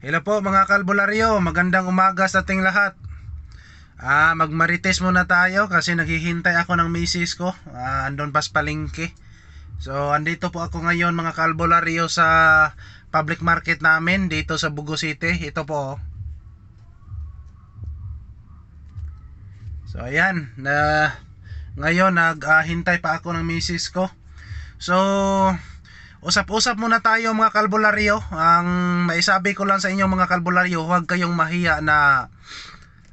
Hello po mga kalbularyo, magandang umaga sa ating lahat. Ah, magmarites muna tayo kasi naghihintay ako ng misis ko. Ah, andon pas palengke. So, andito po ako ngayon mga kalbularyo sa public market namin dito sa Bugo City. Ito po. oh. So, ayan, na ngayon naghintay pa ako ng misis ko. So, Usap-usap muna tayo mga kalbularyo. Ang maisabi ko lang sa inyo mga kalbularyo, huwag kayong mahiya na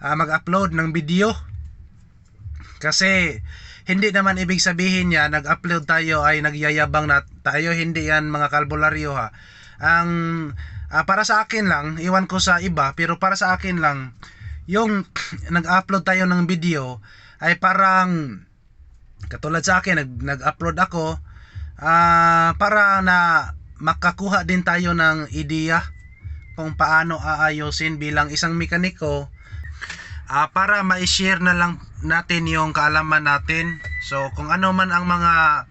ah, mag-upload ng video. Kasi hindi naman ibig sabihin niya nag-upload tayo ay nagyayabang na tayo. Hindi yan mga kalbularyo ha. Ang ah, para sa akin lang, iwan ko sa iba, pero para sa akin lang, yung nag-upload tayo ng video ay parang katulad sa akin, nag, nag-upload ako ah para na makakuha din tayo ng ideya kung paano aayusin bilang isang mekaniko ah para ma-share na lang natin yung kaalaman natin. So kung ano man ang mga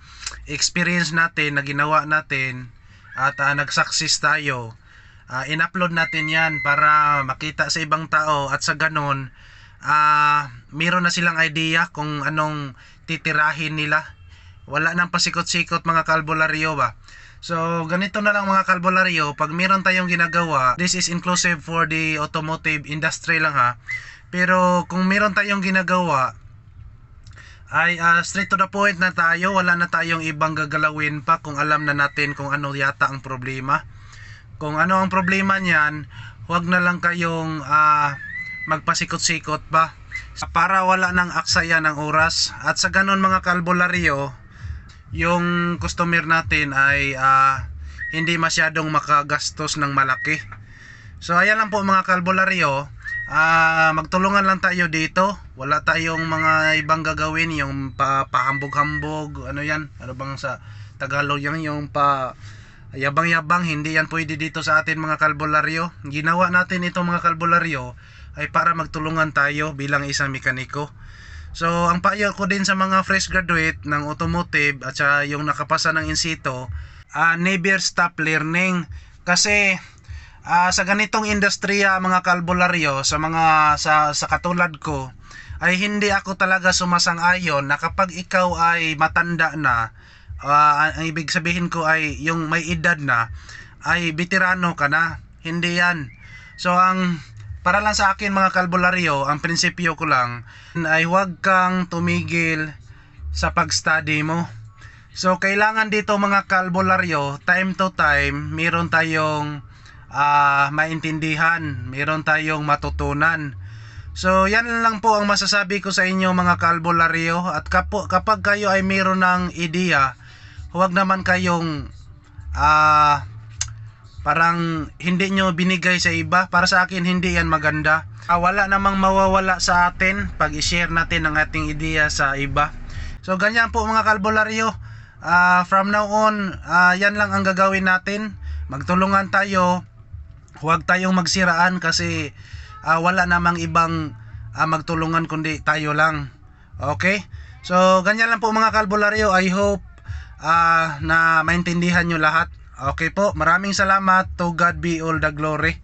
experience natin na ginawa natin at ah, nag-success tayo ah, in-upload natin yan para makita sa ibang tao at sa ganon ah meron na silang idea kung anong titirahin nila wala nang pasikot-sikot mga kalbularyo ba? So ganito na lang mga kalbularyo pag meron tayong ginagawa this is inclusive for the automotive industry lang ha? Pero kung meron tayong ginagawa ay ah, straight to the point na tayo. Wala na tayong ibang gagalawin pa kung alam na natin kung ano yata ang problema. Kung ano ang problema niyan huwag na lang kayong ah, magpasikot-sikot pa para wala nang aksaya ng oras. At sa ganon mga kalbularyo yung customer natin ay ah, hindi masyadong makagastos ng malaki. So ayan lang po mga kalbularyo. Ah, magtulungan lang tayo dito. Wala tayong mga ibang gagawin yung pa, pahambog-hambog ano yan? Ano bang sa Tagalog yan? Yung pa yabang-yabang hindi yan pwede dito sa atin mga kalbularyo. Ginawa natin ito mga kalbularyo ay para magtulungan tayo bilang isang mekaniko So, ang payo ko din sa mga fresh graduate ng automotive at sa yung nakapasa ng insito, uh, never stop learning. Kasi ah, sa ganitong industriya mga kalbularyo, sa mga sa, sa katulad ko, ay hindi ako talaga sumasang-ayon na kapag ikaw ay matanda na, ah, ang ibig sabihin ko ay yung may edad na, ay veterano ka na. Hindi yan. So, ang para lang sa akin mga kalbularyo, ang prinsipyo ko lang ay huwag kang tumigil sa pag-study mo. So kailangan dito mga kalbularyo, time to time, meron tayong ah, maintindihan, meron tayong matutunan. So yan lang po ang masasabi ko sa inyo mga kalbularyo at kapo, kapag kayo ay meron ng ideya, huwag naman kayong ah parang hindi nyo binigay sa iba. Para sa akin hindi yan maganda. Ah, wala namang mawawala sa atin pag i-share natin ang ating ideya sa iba. So ganyan po mga kalbularyo Ah, from now on ah, yan lang ang gagawin natin. Magtulungan tayo. Huwag tayong magsiraan kasi ah, wala namang ibang ah, magtulungan kundi tayo lang. Okay? So ganyan lang po mga kalbularyo I hope ah, na maintindihan nyo lahat Okay po, maraming salamat. To God be all the glory.